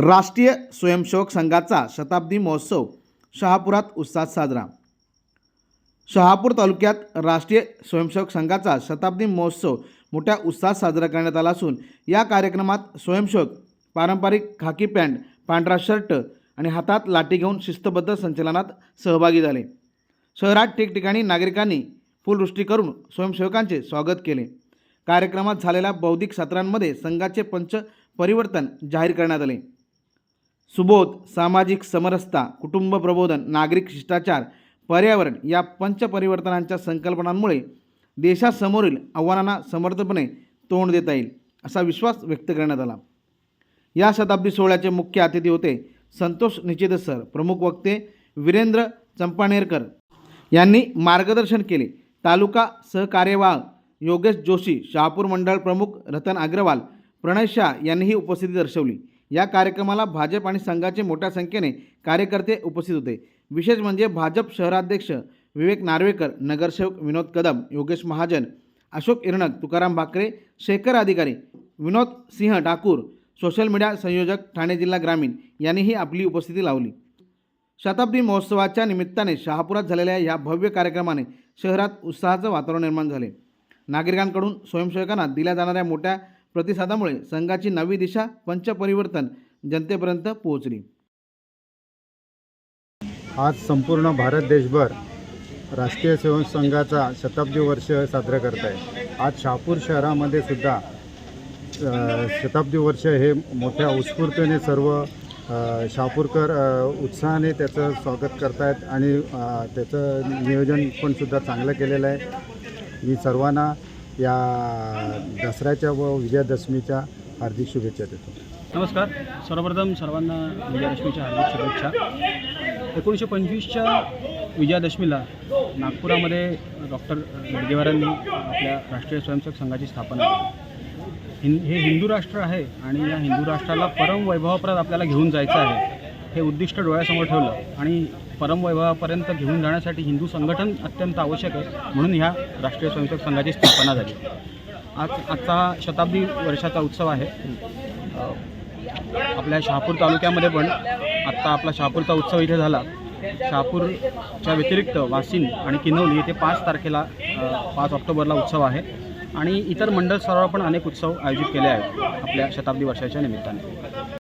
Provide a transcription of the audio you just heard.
राष्ट्रीय स्वयंसेवक संघाचा शताब्दी महोत्सव शहापुरात उत्साहात साजरा. शहापूर तालुक्यात राष्ट्रीय स्वयंसेवक संघाचा शताब्दी महोत्सव मोठ्या उत्साहात साजरा करण्यात आला असून या कार्यक्रमात स्वयंसेवक पारंपरिक खाकी पॅन्ट पांढरा शर्ट आणि हातात लाठी घेऊन शिस्तबद्ध संचलनात सहभागी झाले. शहरात ठिकठिकाणी नागरिकांनी फुलवृष्टी करून स्वयंसेवकांचे स्वागत केले. कार्यक्रमात झालेल्या बौद्धिक सत्रांमध्ये संघाचे पंच परिवर्तन जाहीर करण्यात आले. सुबोध सामाजिक समरसता कुटुंब प्रबोधन नागरिक शिष्टाचार पर्यावरण या पंचपरिवर्तनांच्या संकल्पनांमुळे देशासमोरील आव्हानांना समर्थपणे तोंड देता येईल असा विश्वास व्यक्त करण्यात आला. या शताब्दी सोहळ्याचे मुख्य अतिथी होते संतोष निचित सर प्रमुख वक्ते वीरेंद्र चंपानेरकर यांनी मार्गदर्शन केले. तालुका सहकार्यवाह योगेश जोशी शहापूर मंडळ प्रमुख रतन अग्रवाल प्रणय शाह यांनीही उपस्थिती दर्शवली. या कार्यक्रमाला भाजप आणि संघाचे मोठ्या संख्येने कार्यकर्ते उपस्थित होते. विशेष म्हणजे भाजप शहराध्यक्ष विवेक नार्वेकर नगरसेवक विनोद कदम योगेश महाजन अशोक इरणक तुकाराम भाकरे शेखर अधिकारी विनोद सिंह ठाकूर सोशल मीडिया संयोजक ठाणे जिल्हा ग्रामीण यांनीही आपली उपस्थिती लावली. शताब्दी महोत्सवाच्या निमित्ताने शहापुरात झालेल्या या भव्य कार्यक्रमाने शहरात उत्साहाचं वातावरण निर्माण झाले. नागरिकांकडून स्वयंसेवकांना दिल्या जाणाऱ्या मोठ्या प्रतिसादामुळे संघाची नवी दिशा पंचपरिवर्तन जनतेपर्यंत पोहोचली. आज संपूर्ण भारत देशभर राष्ट्रीय सेवन संघाचा शताब्दी वर्ष साजरा करत आहे. आज शहापूर शहरामध्ये सुद्धा शताब्दी वर्ष हे मोठ्या उत्स्फूर्तीने सर्व शापूरकर शहापूरकर उत्साहाने त्याचं स्वागत करतायत आणि त्याचं नियोजन पण सुद्धा चांगलं केलेलं आहे. मी सर्वांना या दसऱ्याच्या व विजयादशमीच्या हार्दिक शुभेच्छा देतो. नमस्कार. सर्वप्रथम सर्वांना विजयादशमीच्या हार्दिक शुभेच्छा. एकोणीसशे पंचवीसच्या विजयादशमीला नागपुरामध्ये डॉक्टर गडगेवारांनी आपल्या राष्ट्रीय स्वयंसेवक संघाची स्थापना केली. हिं हे हिंदू राष्ट्र आहे आणि या हिंदू राष्ट्राला परम वैभवाप्रात आपल्याला घेऊन जायचं आहे. हे उद्दिष्ट डोळ्यासमोर ठेवलं आणि परमवैभवापर्यंत घेऊन जाण्यासाठी हिंदू संघटन अत्यंत आवश्यक आहे म्हणून ह्या राष्ट्रीय स्वयंसेवक संघाची स्थापना झाली. आज आजचा शताब्दी वर्षाचा उत्सव आहे. आपल्या शहापूर तालुक्यामध्ये पण आत्ता आपला शहापूरचा उत्सव इथे झाला. शहापूरच्या व्यतिरिक्त वासिन आणि किनवली येथे पाच तारखेला पाच ऑक्टोबरला उत्सव आहे आणि इतर मंडळ स्तरावर पण अनेक उत्सव आयोजित केले आहेत आपल्या शताब्दी वर्षाच्या निमित्ताने.